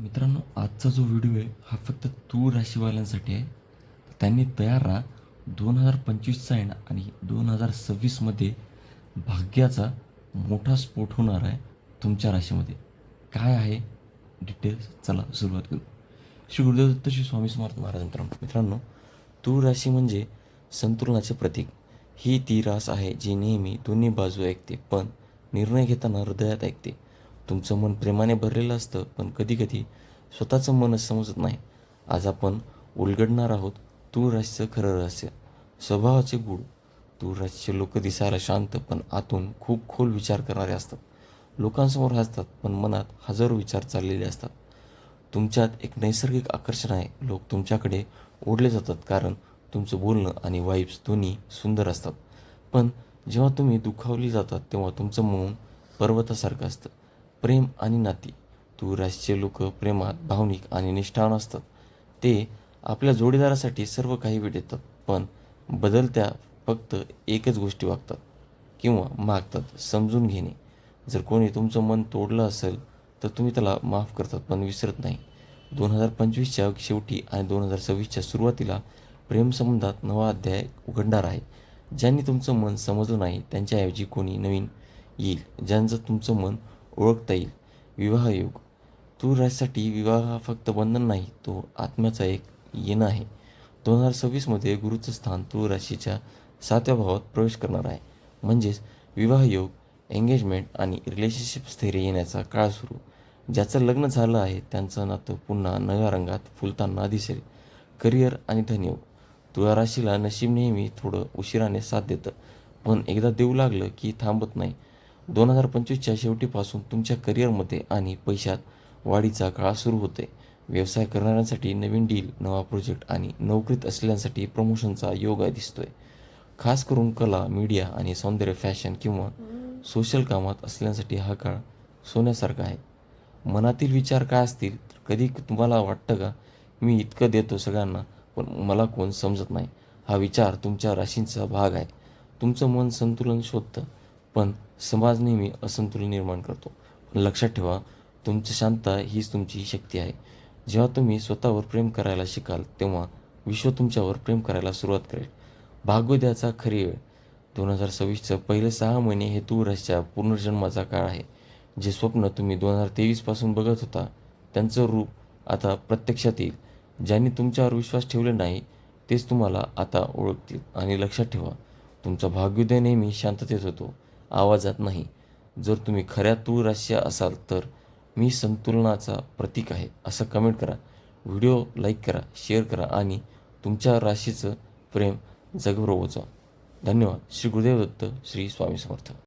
मित्रांनो आजचा जो व्हिडिओ आहे हा फक्त तूळ राशीवाल्यांसाठी आहे. त्यांनी तयार राहा. दोन हजार पंचवीसचा आहे ना आणि दोन हजार सव्वीसमध्ये भाग्याचा मोठा स्फोट होणार आहे तुमच्या राशीमध्ये. काय आहे? डिटेल्स चला सुरुवात करू. श्री गुरुदेव दत्त श्री स्वामी समर्थ महाराज मित्रांनो मित्रांनो तूळ राशी म्हणजे संतुलनाचे प्रतीक. ही ती रास आहे जी नेहमी दोन्ही बाजू ऐकते पण निर्णय घेताना हृदयात ऐकते. तुमचं मन प्रेमाने भरलेलं असतं पण कधीकधी स्वतःचं मनच समजत नाही. आज आपण उलगडणार आहोत तूळ राशीचं खरं रहस्य. स्वभावाचे गुण तूळ राशीचे लोक दिसायला शांत पण आतून खूप खोल विचार करणारे असतात. लोकांसमोर हसतात पण मनात हजारो विचार चाललेले असतात. तुमच्यात एक नैसर्गिक आकर्षण आहे. लोक तुमच्याकडे ओढले जातात कारण तुमचं बोलणं आणि वाईब्स दोन्ही सुंदर असतात. पण जेव्हा तुम्ही दुखावली जातात तेव्हा तुमचं मन पर्वतासारखं असतं. प्रेम आणि नाती. तू राशीचे लोक प्रेमात भावनिक आणि निष्ठावान असतात. ते आपल्या जोडीदारासाठी सर्व काही वेळ देतात पण बदलत्या फक्त एकच गोष्टी वागतात किंवा मागतात समजून घेणे. जर कोणी तुमचं मन तोडलं असेल तर तुम्ही त्याला माफ करतात पण विसरत नाही. दोन हजार पंचवीसच्या शेवटी आणि दोन हजार सव्वीसच्या सुरुवातीला प्रेमसंबंधात नवा अध्याय उघडणार आहे. ज्यांनी तुमचं मन समजलं नाही त्यांच्याऐवजी कोणी नवीन येईल. ज्यांचं तुमचं मन ओळखता येईल. विवाहयोग तूळ राशीसाठी विवाह हा फक्त बंधन नाही तो आत्म्याचा एक येणं आहे. दोन हजार सव्वीसमध्ये गुरुचं स्थान तूळ राशीच्या सातव्या भावात प्रवेश करणार आहे. म्हणजेच विवाहयोग एंगेजमेंट आणि रिलेशनशिप स्थैर्य येण्याचा काळ सुरू. ज्याचं लग्न झालं आहे त्यांचं नातं पुन्हा नव्या रंगात फुलताना दिसेल. करिअर आणि धनयोग तुळा राशीला नशीब नेहमी थोडं उशिराने साथ देतं. पण एकदा देऊ लागलं की थांबत नाही. दोन हजार पंचवीसच्या शेवटीपासून तुमच्या करिअरमध्ये आणि पैशात वाढीचा काळ सुरू होते व्यवसाय करणाऱ्यांसाठी नवीन डील नवा प्रोजेक्ट आणि नोकरीत असलेल्यांसाठी प्रमोशनचा योग दिसतोय. खास करून कला मीडिया आणि सौंदर्य फॅशन किंवा सोशल कामात असलेल्यांसाठी हा काळ सोन्यासारखा आहे. मनातील विचार काय असतील? तर कधी तुम्हाला वाटतं का मी इतकं देतो सगळ्यांना पण मला कोण समजत नाही? हा विचार तुमच्या राशींचा भाग आहे. तुमचं मन संतुलन शोधतं पण समाज नेहमी असंतुलन निर्माण करतो. पण लक्षात ठेवा तुमची शांतता हीच तुमची शक्ती आहे. जेव्हा तुम्ही स्वतःवर प्रेम करायला शिकाल तेव्हा विश्व तुमच्यावर प्रेम करायला सुरुवात करेल. भाग्योदयाचा खरी वेळ. दोन हजार सव्वीसचं पहिले सहा महिने हे तूळ पुनर्जन्माचा काळ आहे. जे स्वप्न तुम्ही दोन हजार तेवीसपासून बघत होता त्यांचं रूप आता प्रत्यक्षात येईल. ज्यांनी तुमच्यावर विश्वास ठेवले नाही तेच तुम्हाला आता ओळखतील. आणि लक्षात ठेवा तुमचा भाग्योदय नेहमी शांततेत होतो. आवाजात नाही. जर तुम्ही खऱ्या तूळ राशी असाल तर मी संतुलनाचा प्रतीक आहे असं कमेंट करा. व्हिडिओ लाईक करा शेअर करा आणि तुमच्या राशीचं प्रेम जगभर पोचवा धन्यवाद. श्री गुरुदेव दत्त श्री स्वामी समर्थ.